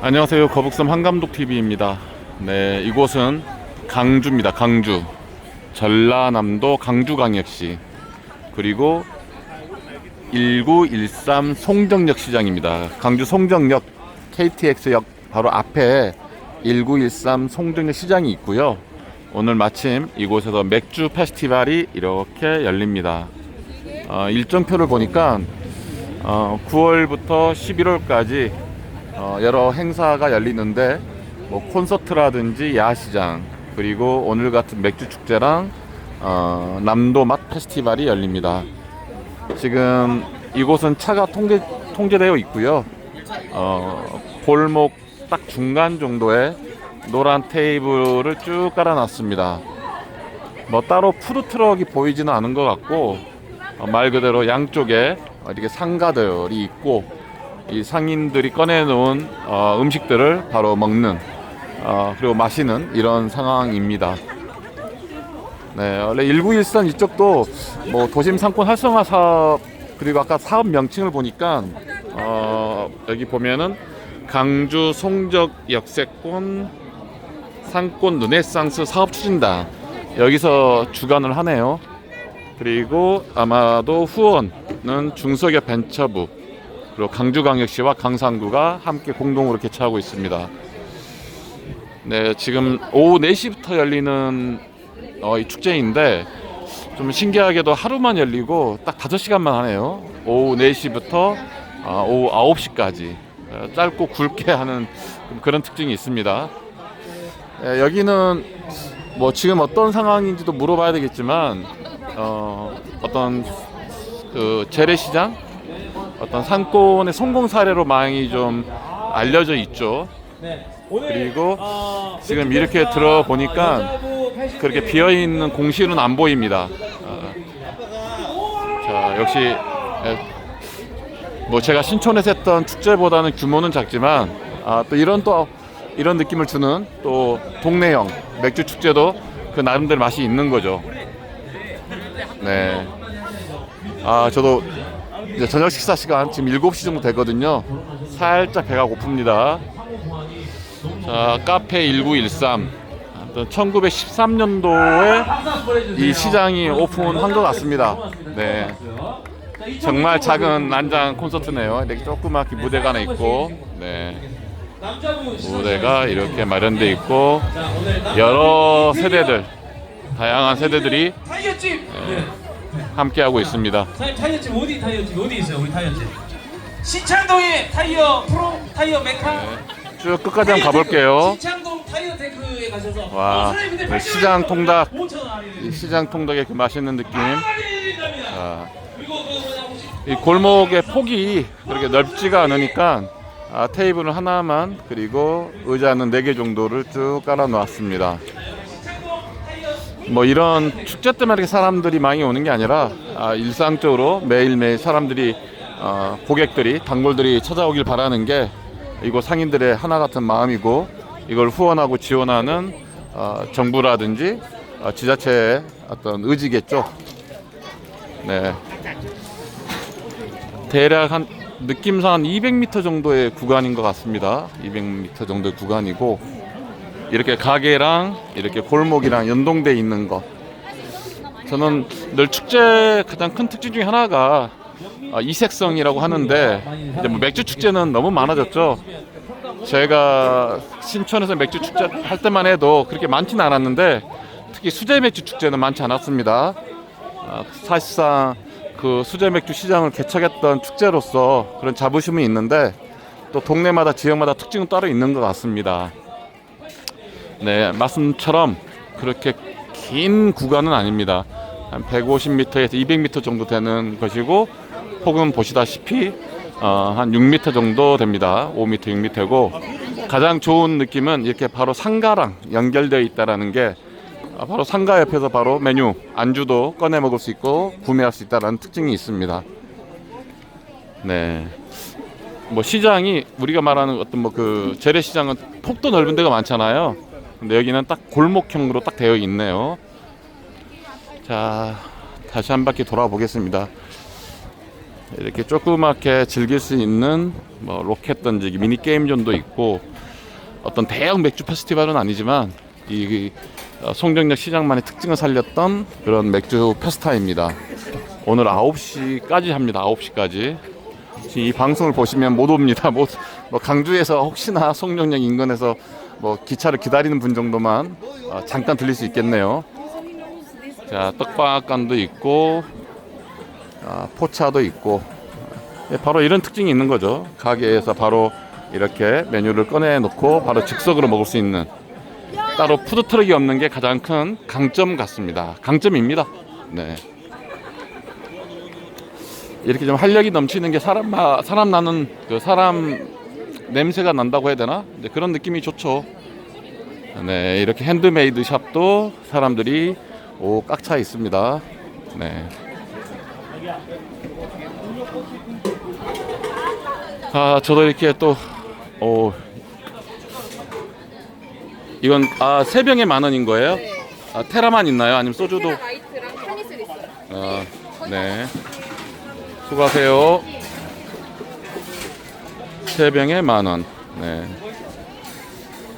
안녕하세요. 거북섬 한감독 TV입니다. 네, 이곳은 강주입니다. 강주. 전라남도 강주광역시. 그리고 1913 송정역 시장입니다. 강주 송정역 KTX역 바로 앞에 1913 송정역 시장이 있고요. 오늘 마침 이곳에서 맥주 페스티벌이 이렇게 열립니다. 어, 일정표를 보니까 어, 9월부터 11월까지 어, 여러 행사가 열리는데 뭐 콘서트라든지 야시장 그리고 오늘 같은 맥주 축제랑 어, 남도 맛 페스티벌이 열립니다. 지금 이곳은 차가 통제, 통제되어 있고요. 어, 골목 딱 중간 정도에 노란 테이블을 쭉 깔아놨습니다. 뭐 따로 푸드 트럭이 보이지는 않은 것 같고 어, 말 그대로 양쪽에 이렇게 상가들이 있고 이 상인들이 꺼내놓은 어, 음식들을 바로 먹는 어, 그리고 마시는 이런 상황입니다. 네, 원래 1913 이쪽도 뭐 도심 상권 활성화 사업 그리고 아까 사업 명칭을 보니까 어, 여기 보면은 강주 송적 역세권 상권 르네상스 사업 추진단 여기서 주관을 하네요. 그리고 아마도 후원은 중소기업 벤처부 그리고 강주광역시와 강산구가 함께 공동으로 개최하고 있습니다. 네, 지금 오후 4시부터 열리는 어, 이 축제인데 좀 신기하게도 하루만 열리고 딱 5시간만 하네요. 오후 4시부터 어, 오후 9시까지 어, 짧고 굵게 하는 그런 특징이 있습니다. 예, 여기는 뭐 지금 어떤 상황인지도 물어봐야 되겠지만 어, 어떤 그 재래시장 어떤 상권의 성공 사례로 많이 좀 알려져 있죠. 네. 그리고 어, 지금 이렇게 들어보니까 80 그렇게 대 비어 있는 공실은 안 보입니다. 어, 자 역시 에, 뭐 제가 신촌에서 했던 축제보다는 규모는 작지만 아, 또 이런 또 이런 느낌을 주는 또 동네형 맥주 축제도 그 나름대로 맛이 있는 거죠. 네. 아 저도 이제 저녁 식사 시간 지금 7시 정도 되거든요. 살짝 배가 고픕니다. 자 카페 1913 1913년도에 이 시장이 오픈한 것 같습니다. 네. 정말 작은 난장 콘서트네요. 이렇게 조그맣게 무대가 하나 있고, 네. 무대가 이렇게 마련돼 있고, 여러 세대들, 다양한 세대들이. 네. 함께하고 있습니다. 사장님 타이어집 어디 타이어집 어디 있어요? 우리 타이어집. 신창동에 타이어 프로 타이어 메카. 쭉 끝까지 한번 가볼게요. 신창동 타이어 테크에 가셔서. 와, 어, 사장님 근데 네, 시장 통닭. 5천 원 할인. 이 시장 통닭의 그 맛있는 느낌. 할인됩니다. 자, 그리고 그 뭐냐 혹시 이 골목의 폭이 그렇게 넓지가 않으니까 아, 테이블 하나만 그리고 의자는 네 개 정도를 쭉 깔아 놓았습니다. 뭐 이런 축제 때문에 사람들이 많이 오는 게 아니라 아, 일상적으로 매일매일 사람들이 어, 고객들이 단골들이 찾아오길 바라는 게 이곳 상인들의 하나 같은 마음이고 이걸 후원하고 지원하는 어, 정부라든지 어, 지자체의 어떤 의지겠죠. 네. 대략 한 느낌상 한 200m 정도의 구간인 것 같습니다. 200m 정도의 구간이고 이렇게 가게랑 이렇게 골목이랑 연동돼 있는 것. 저는 늘 축제 가장 큰 특징 중에 하나가 아, 이색성이라고 하는데 이제 뭐 맥주 축제는 너무 많아졌죠. 제가 신촌에서 맥주 축제 할 때만 해도 그렇게 많지는 않았는데 특히 수제 맥주 축제는 많지 않았습니다. 아, 사실상 그 수제 맥주 시장을 개척했던 축제로서 그런 자부심이 있는데 또 동네마다 지역마다 특징은 따로 있는 것 같습니다. 네, 말씀처럼 그렇게 긴 구간은 아닙니다. 한 150m에서 200m 정도 되는 것이고 폭은 보시다시피 어, 한 6m 정도 됩니다. 5m, 6m고 가장 좋은 느낌은 이렇게 바로 상가랑 연결되어 있다라는 게 아, 바로 상가 옆에서 바로 메뉴 안주도 꺼내 먹을 수 있고 구매할 수 있다라는 특징이 있습니다. 네. 뭐 시장이 우리가 말하는 어떤 뭐 그 재래시장은 폭도 넓은 데가 많잖아요. 근데 여기는 딱 골목형으로 딱 되어 있네요. 자, 다시 한 바퀴 돌아보겠습니다. 이렇게 조그맣게 즐길 수 있는 뭐 로켓 던지기 미니 게임존도 있고 어떤 대형 맥주 페스티벌은 아니지만 이 어, 송정역 시장만의 특징을 살렸던 그런 맥주 페스타입니다. 오늘 9시까지 합니다. 9시까지. 지금 이 방송을 보시면 못 옵니다. 못, 뭐 강주에서 혹시나 송정역 인근에서 뭐 기차를 기다리는 분 정도만 어, 잠깐 들릴 수 있겠네요. 자, 떡밥간도 있고 아, 포차도 있고 예, 바로 이런 특징이 있는 거죠. 가게에서 바로 이렇게 메뉴를 꺼내 놓고 바로 즉석으로 먹을 수 있는 따로 푸드 트럭이 없는 게 가장 큰 강점 같습니다. 강점입니다. 네. 이렇게 좀 활력이 넘치는 게 사람 마- 사람 나는 그 사람 냄새가 난다고 해야 되나? 네, 그런 느낌이 좋죠. 네, 이렇게 핸드메이드 샵도 사람들이 오 꽉 차 있습니다. 네. 아, 저도 이렇게 또, 오, 이건 아 세 병에 만 원인 거예요? 아, 테라만 있나요? 아니면 소주도? 라이트랑 카니스 있어요. 아, 네. 수고하세요. 세 병에 만 원. 네.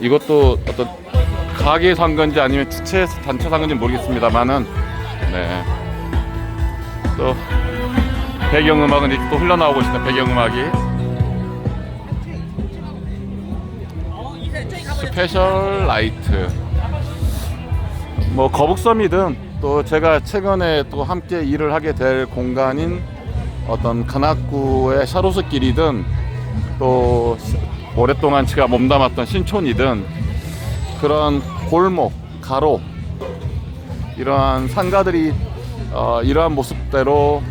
이것도 어떤 가게에서 한 건지 아니면 주체에서 단체에서 한 건지 모르겠습니다만은 네. 또 배경 음악은 이렇게 또 흘러나오고 있습니다. 배경 음악이. 스페셜 라이트. 뭐 거북섬이든 또 제가 최근에 또 함께 일을 하게 될 공간인 어떤 가나쿠의 샤로스 길이든 또 시- 오랫동안 제가 몸담았던 신촌이든 그런 골목, 가로 이러한 상가들이 어, 이러한 모습대로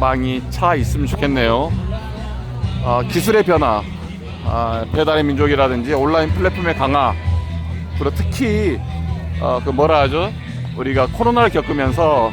많이 차 있으면 좋겠네요. 어, 기술의 변화, 아, 배달의 민족이라든지 온라인 플랫폼의 강화, 그리고 특히 어, 그 뭐라 하죠? 우리가 코로나를 겪으면서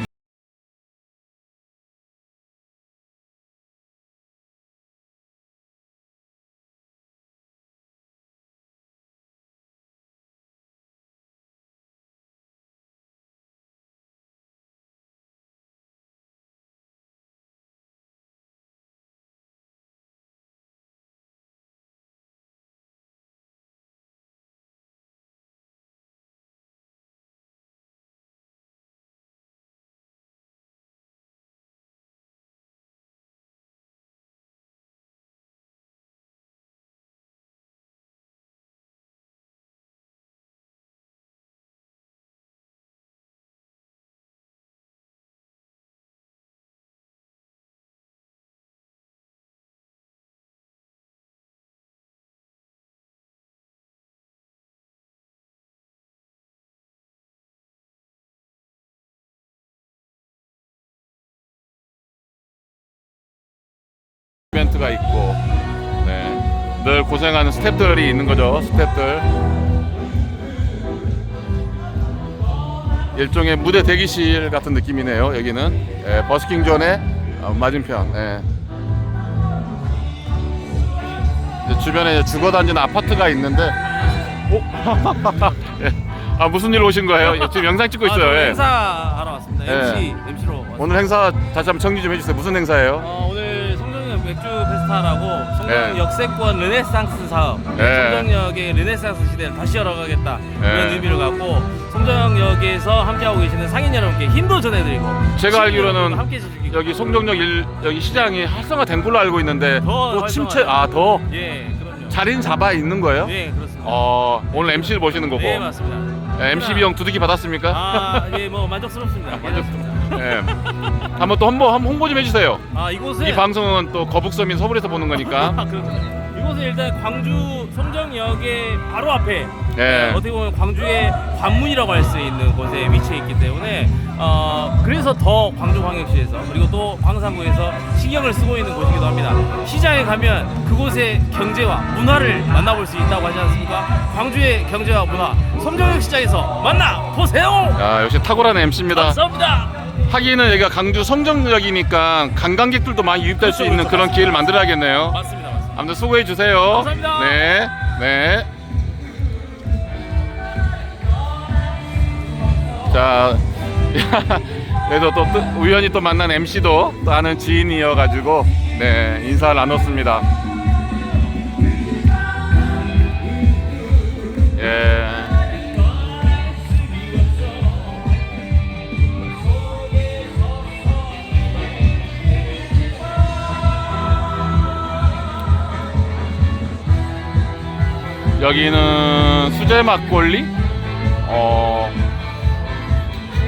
이벤트가 있고 네. 늘 고생하는 스탭들이 있는 거죠 스탭들 일종의 무대 대기실 같은 느낌이네요 여기는 예, 버스킹 존의 어, 맞은편 예. 주변에 주거 단지나 아파트가 있는데 오? 예. 아 무슨 일로 오신 거예요? 지금 영상 찍고 있어요 아, 저 예. 행사 하러 왔습니다. 예. MC MC로 왔습니다. 오늘 행사 다시 한번 정리 좀 해주세요 무슨 행사예요? 어, 오늘 맥주 페스타라고 송정역 예. 역세권 르네상스 사업, 예. 송정역의 르네상스 시대를 다시 열어가겠다 그런 예. 의미를 갖고 송정역에서 함께하고 계시는 상인 여러분께 힘도 전해드리고 제가 알기로는 함께 여기 송정역 일, 여기 시장이 활성화된 걸로 알고 있는데 더또 침체 아 더 예 그럼요. 자리는 잡아 있는 거예요? 네 그렇습니다. 어 오늘 MC를 보시는 거고 네 맞습니다. 예, MC 비용 두둑이 받았습니까? 아 예 뭐 만족스럽습니다. 괜찮습니다. 예. 한번 또 홍보 한번 홍보 좀 해주세요. 아 이곳은 이 방송은 또 거북섬인 서울에서 보는 거니까. 아, 그렇군요. 이곳은 일단 광주 송정역의 바로 앞에 예. 어떻게 보면 광주의 관문이라고 할 수 있는 곳에 위치해 있기 때문에 어, 그래서 더 광주광역시에서 그리고 또 광산구에서 신경을 쓰고 있는 곳이기도 합니다. 시장에 가면 그곳의 경제와 문화를 만나볼 수 있다고 하지 않습니까? 광주의 경제와 문화 송정역 시장에서 만나 보세요. 야 역시 탁월한 MC입니다. 감사합니다. 하기는 여기가 강주 성정역이니까 관광객들도 많이 유입될 수 있는. 그런 기회를 만들어야겠네요. 맞습니다. 맞습니다. 아무튼 수고해 주세요. 감사합니다. 네, 네. 자, 그래서 또 뜨- 우연히 또 만난 MC도 또 아는 지인이어가지고 네 인사를 나눴습니다. 예. 여기는 수제 막걸리? 어,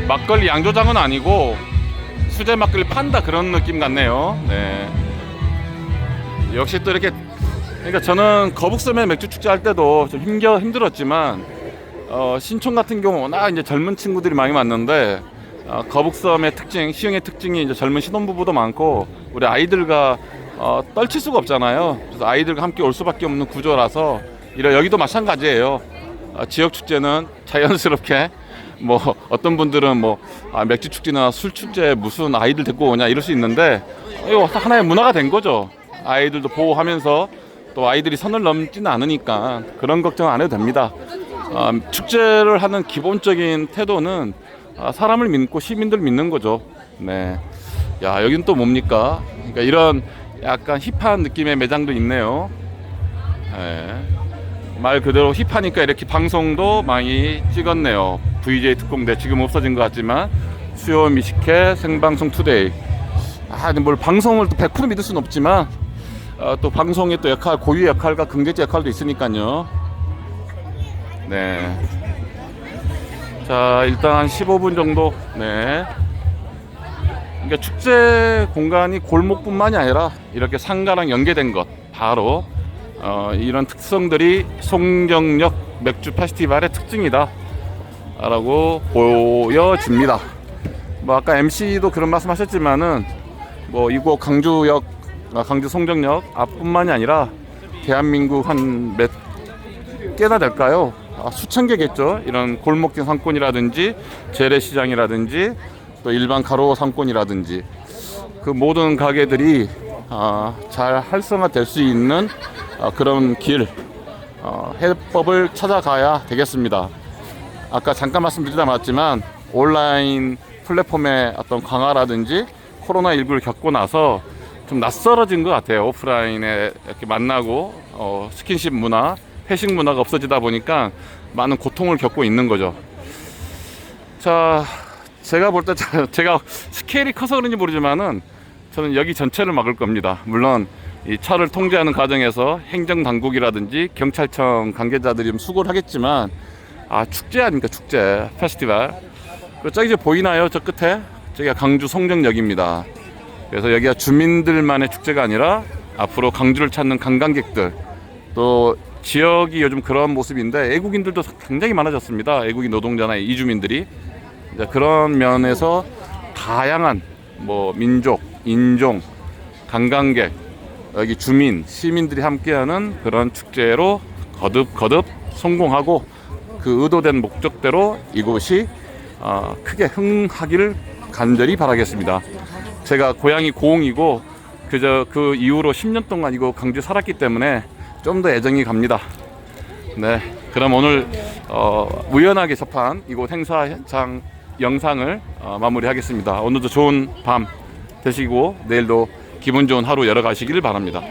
막걸리 양조장은 아니고 수제 막걸리 판다 그런 느낌 같네요. 네. 역시 또 이렇게 그러니까 저는 거북섬에 맥주 축제 할 때도 좀 힘겨 힘들었지만 어, 신촌 같은 경우 워낙 이제 젊은 친구들이 많이 왔는데 어, 거북섬의 특징, 시흥의 특징이 이제 젊은 신혼부부도 많고 우리 아이들과 어, 떨칠 수가 없잖아요. 그래서 아이들과 함께 올 수밖에 없는 구조라서 이런 여기도 마찬가지예요. 어, 지역 축제는 자연스럽게 뭐 어떤 분들은 뭐 아, 맥주 축제나 술 축제 무슨 아이들 데리고 오냐 이럴 수 있는데 이거 하나의 문화가 된 거죠. 아이들도 보호하면서 또 아이들이 선을 넘지는 않으니까 그런 걱정 안 해도 됩니다. 아, 축제를 하는 기본적인 태도는 아, 사람을 믿고 시민들 믿는 거죠. 네. 야 여긴 또 뭡니까? 그러니까 이런 약간 힙한 느낌의 매장도 있네요. 네. 말 그대로 힙하니까 이렇게 방송도 많이 찍었네요. VJ 특공대 지금 없어진 것 같지만 수요 미식회 생방송 투데이. 아, 근데 뭘 방송을 또 100% 믿을 수는 없지만 어, 또 방송의 또 역할, 고유 역할과 긍정적 역할도 있으니까요. 네. 자, 일단 한 15분 정도. 네. 그러니까 축제 공간이 골목뿐만이 아니라 이렇게 상가랑 연계된 것 바로 어, 이런 특성들이 송정역 맥주 페스티벌의 특징이다 라고 보여집니다 뭐 아까 MC도 그런 말씀 하셨지만은 뭐 이곳 강주역 아, 강주 송정역 앞뿐만이 아니라 대한민국 한 몇 개나 될까요? 아, 수천 개겠죠. 이런 골목진 상권이라든지 재래시장이라든지 또 일반 가로 상권이라든지 그 모든 가게들이 아, 잘 활성화될 수 있는 아, 그런 길 어, 해법을 찾아가야 되겠습니다. 아까 잠깐 말씀드리다 말았지만 온라인 플랫폼의 어떤 강화라든지 코로나19를 겪고 나서 좀 낯설어진 것 같아요. 오프라인에 이렇게 만나고 어, 스킨십 문화, 회식 문화가 없어지다 보니까 많은 고통을 겪고 있는 거죠. 자, 제가 볼 때 제가 스케일이 커서 그런지 모르지만은 저는 여기 전체를 막을 겁니다. 물론 이 차를 통제하는 과정에서 행정 당국이라든지 경찰청 관계자들이 좀 수고를 하겠지만 아 축제 아닙니까 축제 페스티벌. 그 저기 이제 보이나요 저 끝에 저기가 강주 송정역입니다. 그래서 여기가 주민들만의 축제가 아니라 앞으로 강주를 찾는 관광객들 또 지역이 요즘 그런 모습인데 외국인들도 굉장히 많아졌습니다. 외국인 노동자나 이주민들이 그런 면에서 다양한 뭐 민족, 인종, 관광객, 여기 주민, 시민들이 함께하는 그런 축제로 거듭 거듭 성공하고 그 의도된 목적대로 이곳이 어, 크게 흥하기를 간절히 바라겠습니다. 제가 고향이 고흥이고 그저 그 이후로 10년 동안 이거 강주에 살았기 때문에 좀 더 애정이 갑니다. 네, 그럼 오늘 어, 우연하게 접한 이곳 행사 현장 영상을 어, 마무리하겠습니다. 오늘도 좋은 밤 되시고 내일도 기분 좋은 하루 열어가시기를 바랍니다.